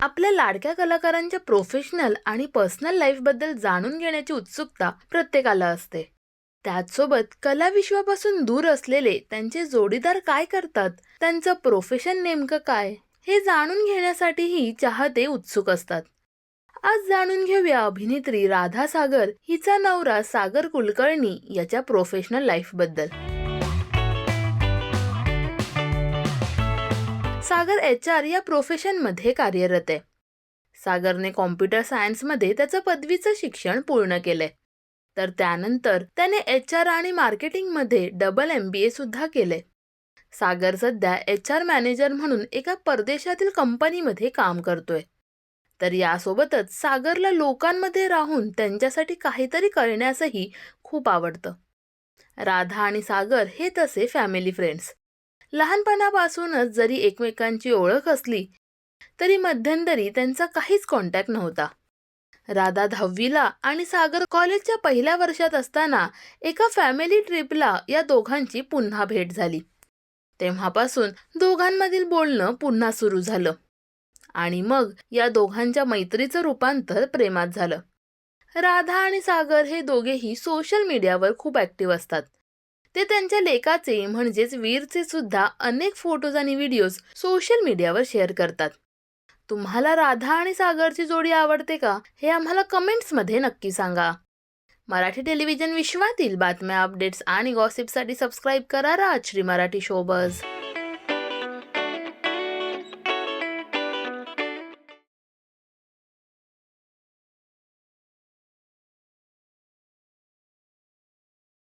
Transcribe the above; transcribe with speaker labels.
Speaker 1: आपल्या लाडक्या कलाकारांच्या प्रोफेशनल आणि पर्सनल लाईफबद्दल जाणून घेण्याची उत्सुकता प्रत्येकाला असते. त्याचसोबत कलाविश्वापासून दूर असलेले त्यांचे जोडीदार काय करतात? त्यांचं प्रोफेशन नेमकं काय? हे जाणून घेण्यासाठीही चाहते उत्सुक असतात. आज जाणून घेऊया अभिनेत्री राधा सागर हिचा नवरा सागर कुलकर्णी याच्या प्रोफेशनल लाईफबद्दल सागर एच आर या प्रोफेशनमध्ये कार्यरत आहे. सागरने कॉम्प्युटर सायन्समध्ये त्याचं पदवीचं शिक्षण पूर्ण केलंय. तर त्यानंतर त्याने एच आर आणि मार्केटिंगमध्ये डबल एम बी ए सुद्धा केलंय. सागर सध्या एच आर मॅनेजर म्हणून एका परदेशातील कंपनीमध्ये काम करतोय. तर यासोबतच सागरला लोकांमध्ये राहून त्यांच्यासाठी काहीतरी करण्यासही खूप आवडतं. राधा आणि सागर हे तसे फॅमिली फ्रेंड्स लहानपणापासूनच जरी एकमेकांची ओळख असली तरी मध्यंतरी त्यांचा काहीच कॉन्टॅक्ट नव्हता. राधा दहावीला आणि सागर कॉलेजच्या पहिल्या वर्षात असताना एका फॅमिली ट्रिपला या दोघांची पुन्हा भेट झाली. तेव्हापासून दोघांमधील बोलणं पुन्हा सुरू झालं. आणि मग या दोघांच्या मैत्रीचं रूपांतर प्रेमात झालं. राधा आणि सागर हे दोघेही सोशल मीडियावर खूप ॲक्टिव्ह असतात. ते त्यांच्या लेखाचे म्हणजेच वीरचे सुद्धा अनेक फोटोज आणि व्हिडिओज सोशल मीडियावर शेअर करतात. तुम्हाला राधा आणि सागरची जोडी आवडते का? हे आम्हाला कमेंट्समध्ये नक्की सांगा. मराठी टेलिव्हिजन विश्वातील बातम्या अपडेट्स आणि गॉसिपसाठी सबस्क्राईब करा राजश्री मराठी शोबज